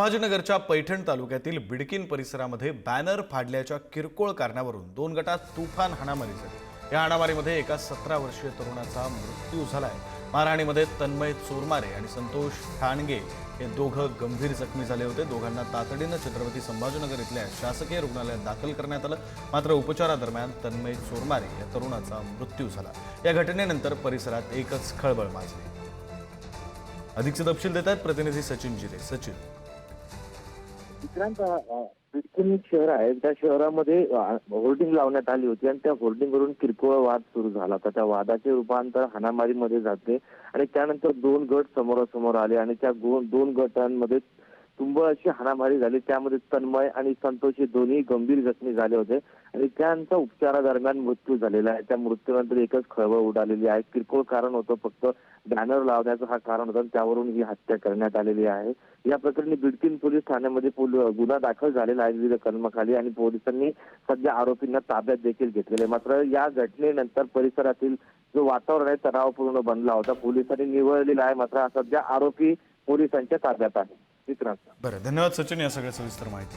संभाजीनगरच्या पैठण तालुक्यातील बिडकीन परिसरामध्ये बॅनर फाडल्याच्या किरकोळ कारणावरून दोन गटात तुफान हाणामारी झाली. या हाणामारीमध्ये एका सतरा वर्षीय तरुणाचा मृत्यू झालाय. मारहाणीमध्ये तन्मय चोरमारे आणि संतोष ठाणगे हे दोघं गंभीर जखमी झाले होते. दोघांना तातडीनं छत्रपती संभाजीनगर इथल्या शासकीय रुग्णालयात दाखल करण्यात आलं. मात्र उपचारादरम्यान तन्मय चोरमारे या तरुणाचा मृत्यू झाला. या घटनेनंतर परिसरात एकच खळबळ माजली. अधिकचे तपशील देत आहेत प्रतिनिधी सचिन जिरे. सचिन. विक्रांत अ, एक शहर आहे त्या शहरामध्ये होर्डिंग लावण्यात आली होती आणि त्या होर्डिंगवरून किरकोळ वाद सुरू झाला होता. त्या वादाचे रूपांतर हाणामारीमध्ये जाते आणि त्यानंतर दोन गट समोरासमोर आले आणि त्या दोन गटांमध्ये तुंब अशी हाणामारी झाली. त्यामध्ये तन्मय आणि संतोष हे दोन्ही गंभीर जखमी झाले होते. आणि त्यांचा उपचारादरम्यान मृत्यू झालेला आहे. त्या मृत्यूनंतर एकच खळबळ उडालेली आहे. किरकोळ कारण होतं. फक्त बॅनर लावण्याचं हा कारण होतं त्यावरून ही हत्या करण्यात आलेली आहे. या प्रकरणी बिडकीन पोलीस ठाण्यामध्ये गुन्हा दाखल झालेला आहे विविध कलमाखाली आणि पोलिसांनी सध्या आरोपींना ताब्यात देखील घेतलेले आहे. मात्र या घटनेनंतर परिसरातील जो वातावरण आहे तणावपूर्ण बनला होता. पोलिसांनी निवळलेला आहे. मात्र सध्या आरोपी पोलिसांच्या ताब्यात आहे. विक्रांत बरं धन्यवाद सचिन या सगळ्या सविस्तर माहिती.